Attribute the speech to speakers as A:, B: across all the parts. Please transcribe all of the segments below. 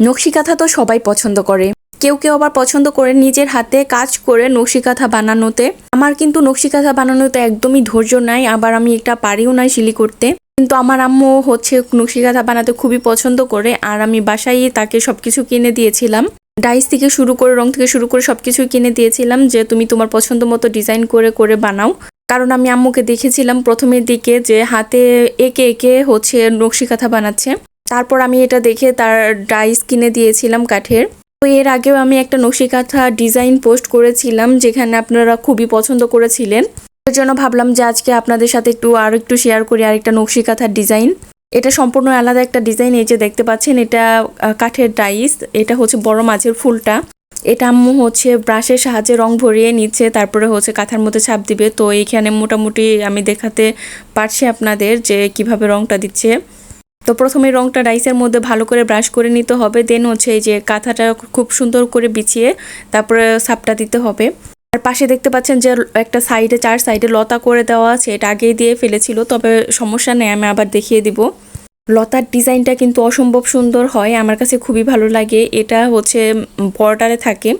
A: নকশি কাঁথা তো সবাই পছন্দ করে। কেউ কেউ আবার পছন্দ করে নিজের হাতে কাজ করে নকশি কাঁথা বানানোতে। আমার কিন্তু নকশি কাঁথা বানানোতে একদমই ধৈর্য নাই, আবার আমি এটা পারিও নাই শিলি করতে। কিন্তু আমার আম্মু হচ্ছে নকশি কাঁথা বানাতে খুবই পছন্দ করে, আর আমি বাসায় তাকে সবকিছু কিনে দিয়েছিলাম। ডাইস থেকে শুরু করে, রং থেকে শুরু করে সবকিছু কিনে দিয়েছিলাম যে, তুমি তোমার পছন্দ মতো ডিজাইন করে করে বানাও। কারণ আমি আম্মুকে দেখেছিলাম প্রথমের দিকে যে হাতে একে একে হচ্ছে নকশি কাঁথা বানাচ্ছে। তারপর আমি এটা দেখে তার ডাইস কিনে দিয়েছিলাম কাঠের। তো এর আগেও আমি একটা নকশি কাঁথা ডিজাইন পোস্ট করেছিলাম, যেখানে আপনারা খুবই পছন্দ করেছিলেন। এর জন্য ভাবলাম যে আজকে আপনাদের সাথে একটু আর একটু শেয়ার করি আরেকটা নকশি কাঁথার ডিজাইন এটা সম্পূর্ণ আলাদা একটা ডিজাইন এই যে দেখতে পাচ্ছেন, এটা কাঠের ডাইস এটা হচ্ছে বড় মাছের ফুলটা। এটা আম্মু হচ্ছে ব্রাশের সাহায্যে রং ভরিয়ে নিচ্ছে, তারপরে হচ্ছে কাঁথার মধ্যে ছাপ দিবে। তো এইখানে মোটামুটি আমি দেখাতে পারছি আপনাদের যে কীভাবে রংটা দিচ্ছে। তো প্রথমে রংটা রাইসের মধ্যে ভালো করে ব্রাশ করে নিতে হবে, দেন হচ্ছে এই যে কাঁথাটা খুব সুন্দর করে বিছিয়ে তারপরে সাপটা দিতে হবে। আর পাশে দেখতে পাচ্ছেন যে একটা সাইডে, চার সাইডে লতা করে দেওয়া আছে, এটা আগেই দিয়ে ফেলেছিল, তবে সমস্যা নেই, আমি আবার দেখিয়ে দিব। লতার ডিজাইনটা কিন্তু অসম্ভব সুন্দর হয়, আমার কাছে খুবই ভালো লাগে, এটা হচ্ছে বর্ডারে থাকে।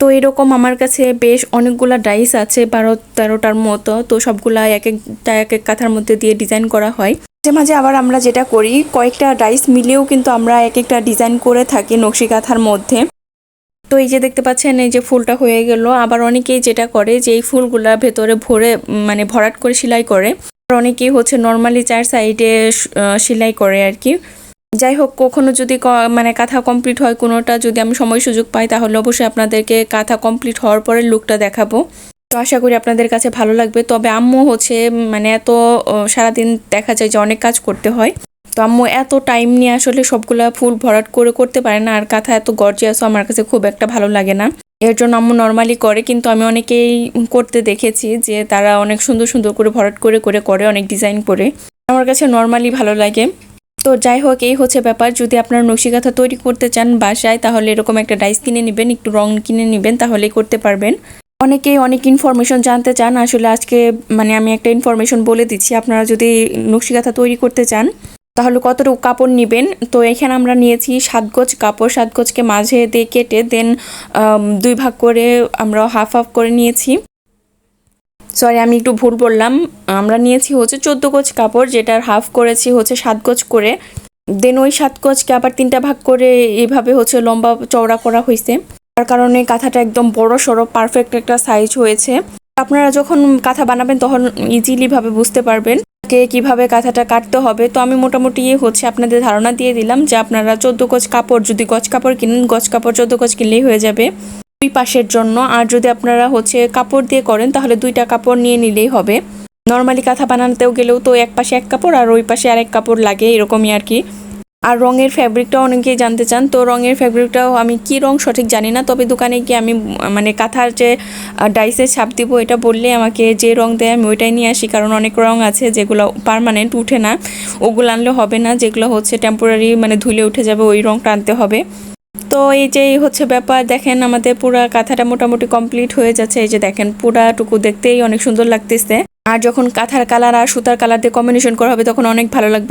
A: তো এরকম আমার কাছে বেশ অনেকগুলা ডাইস আছে বারো, তেরোটার মতো। তো সবগুলা এক একটা, এক এক কাঁথার মধ্যে দিয়ে ডিজাইন করা হয়। মাঝে মাঝে আবার আমরা যেটা করি, কয়েকটা ডাইস মিলেও কিন্তু আমরা এক একটা ডিজাইন করে থাকি নকশি কাঁথার মধ্যে। তো এই যে দেখতে পাচ্ছেন, এই যে ফুলটা হয়ে গেল। আবার অনেকেই যেটা করে যে এই ফুলগুলা ভেতরে ভরে মানে ভরাট করে সেলাই করে। অনেকেই হচ্ছে নর্মালি চার সাইডে সেলাই করে আর কি। যাই হোক, কখনো যদি মানে কাঁথা কমপ্লিট হয় কোনোটা যদি আমি সময় সুযোগ পাই, তাহলে অবশ্যই আপনাদেরকে কাঁথা কমপ্লিট হওয়ার পরে লুকটা দেখাবো। তো আশা করি আপনাদের কাছে ভালো লাগবে। তবে আম্মু হচ্ছে মানে এত সারাদিন দেখা যায় যে অনেক কাজ করতে হয়। তো আম্মু এত টাইম নিয়ে আসলে সবগুলা ফুল ভরাট করে করতে পারে না, আর কাঁথা এত গর্জিয়াসও আমার কাছে খুব একটা ভালো লাগে না। এর জন্য আম্মু নর্মালি করে, কিন্তু আমি অনেকেই করতে দেখেছি যে তারা অনেক সুন্দর সুন্দর করে ভরাট করে করে করে অনেক ডিজাইন করে। আমার কাছে নর্মালি ভালো লাগে। তো যাই হোক, এই হচ্ছে ব্যাপার। যদি আপনারা নকশিকাঁথা তৈরি করতে চান বাসায়, তাহলে এরকম একটা ডাইস কিনে নেবেন, একটু রং কিনে নেবেন, তাহলেই করতে পারবেন। অনেকেই অনেক ইনফরমেশন জানতে চান, আসলে আজকে মানে আমি একটা ইনফরমেশন বলে দিচ্ছি। আপনারা যদি নকশিকাঁথা তৈরি করতে চান, তাহলে কতটুকু কাপড় নেবেন? তো এখানে আমরা নিয়েছি সাত গজ কাপড়, সাত গজকে মাঝে দিয়ে কেটে দেন দুই ভাগ করে আমরা হাফ হাফ করে নিয়েছি। সরি আমি একটু ভুল বললাম। আমরা নিয়েছি হচ্ছে চোদ্দ গজ কাপড় যেটার হাফ করেছি হচ্ছে সাত গজ করে। দেন ওই সাত গজকে আবার তিনটা ভাগ করে এইভাবে হচ্ছে লম্বা চওড়া করা হয়েছে। তার কারণে কাঁথাটা একদম বড় সড়ো পারফেক্ট একটা সাইজ হয়েছে। আপনারা যখন কাঁথা বানাবেন তখন ইজিলিভাবে বুঝতে পারবেন কে কীভাবে কাঁথাটা কাটতে হবে। তো আমি মোটামুটি হচ্ছে আপনাদের ধারণা দিয়ে দিলাম যে আপনারা চোদ্দ গজ কাপড়, যদি গজ কাপড় কিনেন, গজ কাপড় চোদ্দ গজ কিনলেই হয়ে যাবে। দুই পাশের জন্য। আর যদি আপনারা হচ্ছে কাপড় দিয়ে করেন, তাহলে দুইটা কাপড় নিয়ে নিলেই হবে। নর্মালি কাঁথা বানাতেও গেলেও তো এক পাশে এক কাপড়, আর ওই পাশে আরেক কাপড় লাগে এরকমই আর কি। আর রঙের ফ্যাব্রিকটাও অনেকেই জানতে চান, তো রঙের ফ্যাব্রিকটাও আমি কি রং সঠিক জানি না, তবে দোকানে গিয়ে আমি মানে কাঁথার যে ডাইসের ছাপ দিব, এটা বললে আমাকে যে রং দেয় আমি ওইটাই নিয়ে আসি, কারণ অনেক রং আছে যেগুলো পার্মানেন্ট উঠে না। ওগুলো আনলে হবে না, যেগুলো হচ্ছে টেম্পোরারি মানে ধুলে উঠে যাবে, ওই রংটা আনতে হবে। এই যে হচ্ছে ব্যাপার, দেখেন আমাদের পুরা কাঁথাটা মোটামুটি কমপ্লিট হয়ে যাচ্ছে। এই যে দেখেন, পুরাটুকু দেখতেই অনেক সুন্দর লাগতেছে। আর যখন কাঁথার কালার আর সুতার কালার দিয়ে কম্বিনেশন করা হবে, তখন অনেক ভালো লাগবে।